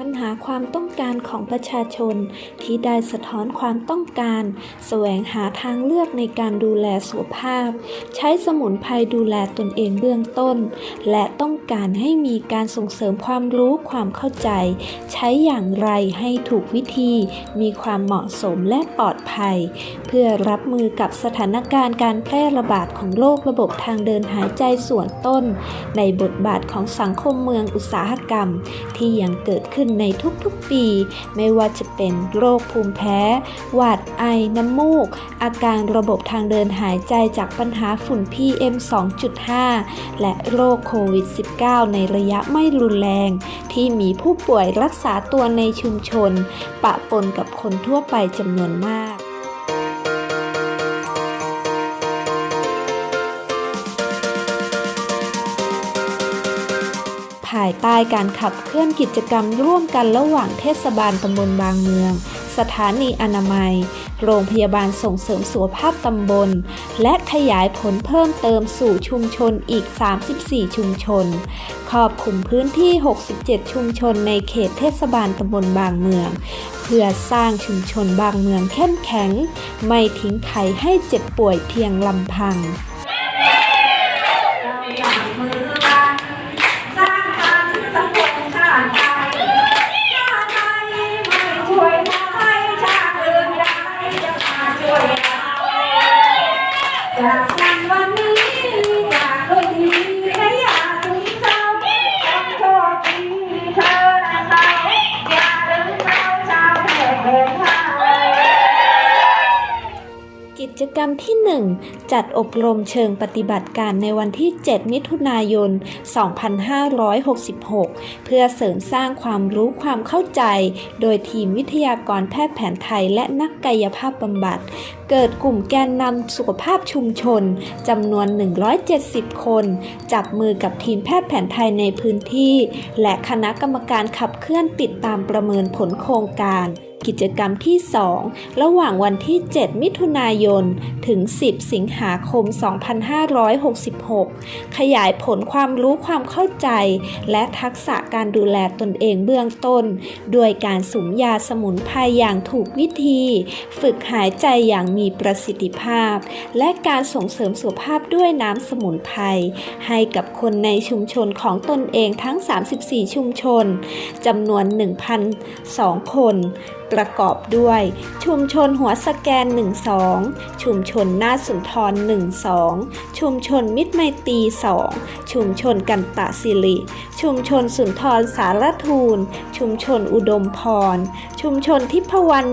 ปัญหาความต้องการของประชาชน ที่ได้สะท้อนความต้องการ แสวงหาทางเลือกในการดูแลสุขภาพ ใช้สมุนไพรดูแลตนเองเบื้องต้น และต้องการให้มีการส่งเสริมความรู้ความเข้าใจ ใช้อย่างไรให้ถูกวิธี มีความเหมาะสมและปลอดภัย เพื่อรับมือกับสถานการณ์การแพร่ระบาดของโรคระบบทางเดินหายใจส่วนต้น ในบทบาทของสังคมเมืองอุตสาหกรรม ที่ยังเกิดขึ้นในทุกๆปี ไม่ว่าจะเป็นโรคภูมิแพ้ หวัดไอน้ำมูก อาการระบบทางเดินหายใจจากปัญหาฝุ่น PM 2.5 และโรคโควิด -19 ในระยะไม่รุนแรง ที่มีผู้ป่วยรักษาตัวในชุมชน ปะปนกับคนทั่วไปจำนวนมากายใต้การขับเคลื่อนกิจกรรมร่วมกันระหว่างเทศบาลตำบลบางเมือง สถานีอนามัย โรงพยาบาลส่งเสริมสุขภาพตำบล และขยายผลเพิ่มเติมสู่ชุมชนอีก 34 ชุมชน ครอบคลุมพื้นที่ 67 ชุมชนในเขตเทศบาลตำบลบางเมือง เพื่อสร้างชุมชนบางเมืองเข้มแข็ง ไม่ทิ้งใครให้เจ็บป่วยเพียงลำพังเราจับมือกั จกรรมที่ 1 จัดอบรมเชิงปฏิบัติการในวันที่ 7 มิถุนายน 2566 เพื่อเสริมสร้างความรู้ความเข้าใจ โดยทีมวิทยากรแพทย์แผนไทยและนักกายภาพบำบัด เกิดกลุ่มแกนนำสุขภาพชุมชนจำนวน 170 คน จับมือกับทีมแพทย์แผนไทยในพื้นที่ และคณะกรรมการขับเคลื่อนติดตามประเมินผลโครงการ กิจกรรมที่ 2 ระหว่างวันที่ 7 มิถุนายน ถึง 10 สิงหาคม 2566 ขยายผลความรู้ความเข้าใจ และทักษะการดูแลตนเองเบื้องต้น โดยการสุมยาสมุนไพรอย่างถูกวิธี ฝึกหายใจอย่างมีประสิทธิภาพ และการส่งเสริมสุขภาพด้วยน้ำสมุนไพรให้กับคนในชุมชนของตนเองทั้ง 34 ชุมชนจำนวน 1,002 คนประกอบด้วย ชุมชนหัวสแกน 12 ชุมชนหน้าสุนทร 12 ชุมชนมิตรไมตรี 2 ชุมชนกันตะสิริ ชุมชนสุนทรสารทูล ชุมชนอุดมพร ชุมชนทิพวรรณ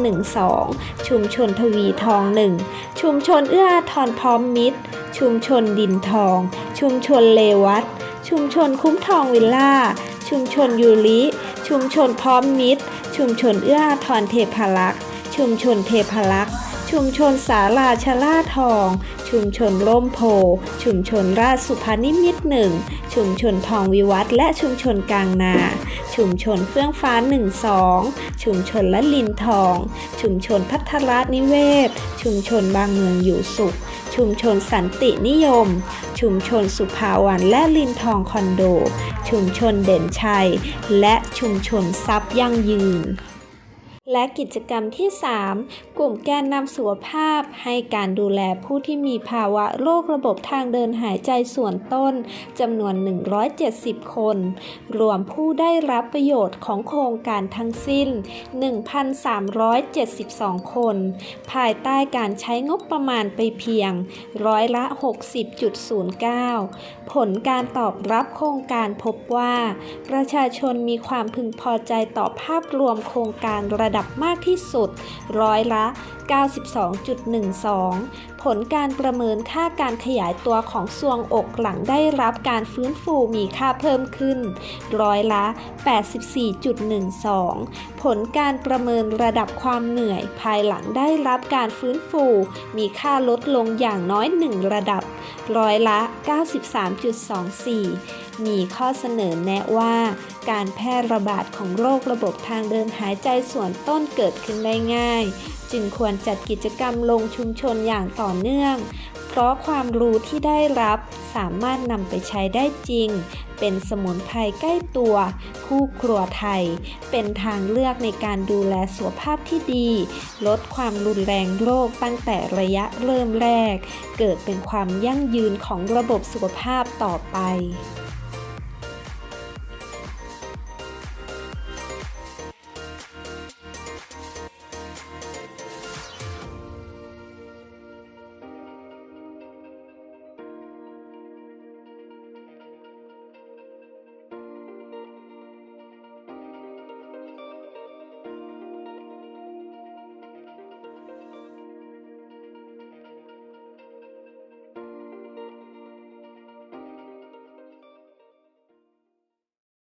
12 ชุมชนทวีทอง 1 ชุมชนเอื้ออาทรพร้อมมิตร ชุมชนดินทอง ชุมชนเลวัตชุมชนคุ้มทองวิลล่า ชุมชนยูริ ชุมชนพร้อมมิตร ชุมชนเอื้ออาทรเทพารักษ์ ชุมชนเทพารักษ์ ชุมชนสาราชล่าทอง ชุมชนร่มโพ ชุมชนราชสุภานิมิตหนึ่ง ชุมชนทองวิวัฒและชุมชนกลางนา ชุมชนเฟื่องฟ้าหนึ่งสอง ชุมชนละลินทอง ชุมชนพัทรนิเวศ ชุมชนบางเมืองอยู่สุข ชุมชนสันตินิยม ชุมชนสุภาวันและลินทองคอนโด ชุมชนเด่นชัย และชุมชนทรัพย์ยั่งยืน และกิจกรรมที่ 3 กลุ่มแกนนำสุขภาพ ให้การดูแลผู้ที่มีภาวะโรคระบบทางเดินหายใจส่วนต้นจำนวน 170 คน รวมผู้ได้รับประโยชน์ของโครงการทั้งสิ้น 1,372 คน ภายใต้การใช้งบประมาณไปเพียงร้อยละ 60.09 ผลการตอบรับโครงการพบว่า ประชาชนมีความพึงพอใจต่อภาพรวมโครงการระดับดับมากที่สุด ร้อยละ 92.12 ผลการประเมินค่าการขยายตัวของซวงอกหลังได้รับการฟื้นฟูมีค่าเพิ่มขึ้น ร้อยละ 84.12 ผลการประเมินระดับความเหนื่อย ภายหลังได้รับการฟื้นฟู มีค่าลดลงอย่างน้อย 1 ระดับ ร้อยละ 93.24 มีข้อเสนอแนะว่าการแพร่ระบาดของโรคระบบทางเดินหายใจส่วนต้นเกิดขึ้นได้ง่าย จึงควรจัดกิจกรรมลงชุมชนอย่างต่อเนื่อง เพราะความรู้ที่ได้รับสามารถนำไปใช้ได้จริง เป็นสมุนไพรใกล้ตัว คู่ครัวไทย เป็นทางเลือกในการดูแลสุขภาพที่ดี ลดความรุนแรงโรคตั้งแต่ระยะเริ่มแรก เกิดเป็นความยั่งยืนของระบบสุขภาพต่อไป